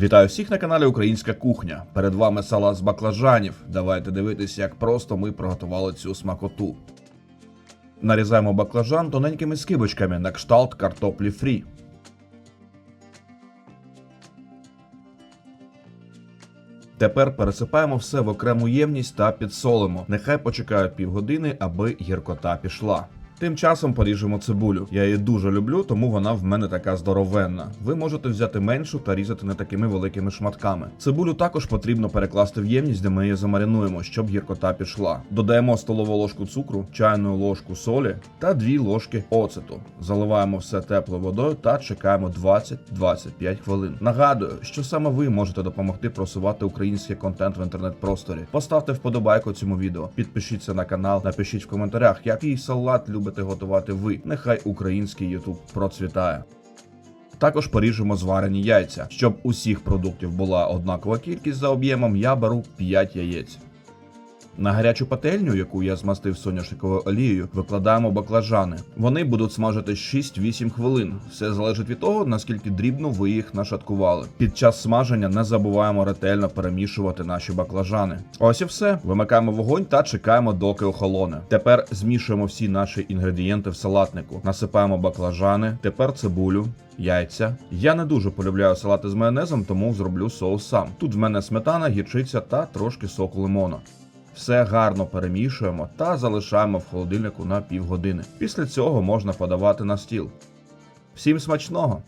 Вітаю всіх на каналі Українська кухня. Перед вами салат з баклажанів. Давайте дивитися, як просто ми приготували цю смакоту. Нарізаємо баклажан тоненькими скибочками на кшталт картоплі фрі. Тепер пересипаємо все в окрему ємність та підсолимо. Нехай почекають півгодини, аби гіркота пішла. Тим часом поріжемо цибулю. Я її дуже люблю, тому вона в мене така здоровенна. Ви можете взяти меншу та різати не такими великими шматками. Цибулю також потрібно перекласти в ємність, де ми її замаринуємо, щоб гіркота пішла. Додаємо столову ложку цукру, чайну ложку солі та 2 ложки оцету. Заливаємо все теплою водою та чекаємо 20-25 хвилин. Нагадую, що саме ви можете допомогти просувати український контент в інтернет-просторі. Поставте вподобайку цьому відео, підпишіться на канал, напишіть в коментарях, який салат любите готувати ви. Нехай український Ютуб процвітає. Також поріжемо зварені яйця. Щоб усіх продуктів була однакова кількість за об'ємом, я беру 5 яєць. На гарячу пательню, яку я змастив соняшниковою олією, викладаємо баклажани. Вони будуть смажити 6-8 хвилин. Все залежить від того, наскільки дрібно ви їх нашаткували. Під час смаження не забуваємо ретельно перемішувати наші баклажани. Ось і все. Вимикаємо вогонь та чекаємо, доки охолоне. Тепер змішуємо всі наші інгредієнти в салатнику. Насипаємо баклажани, тепер цибулю. Яйця. Я не дуже полюбляю салати з майонезом, тому зроблю соус сам. Тут в мене сметана, гірчиця та трошки соку лимону. Все гарно перемішуємо та залишаємо в холодильнику на півгодини. Після цього можна подавати на стіл. Всім смачного!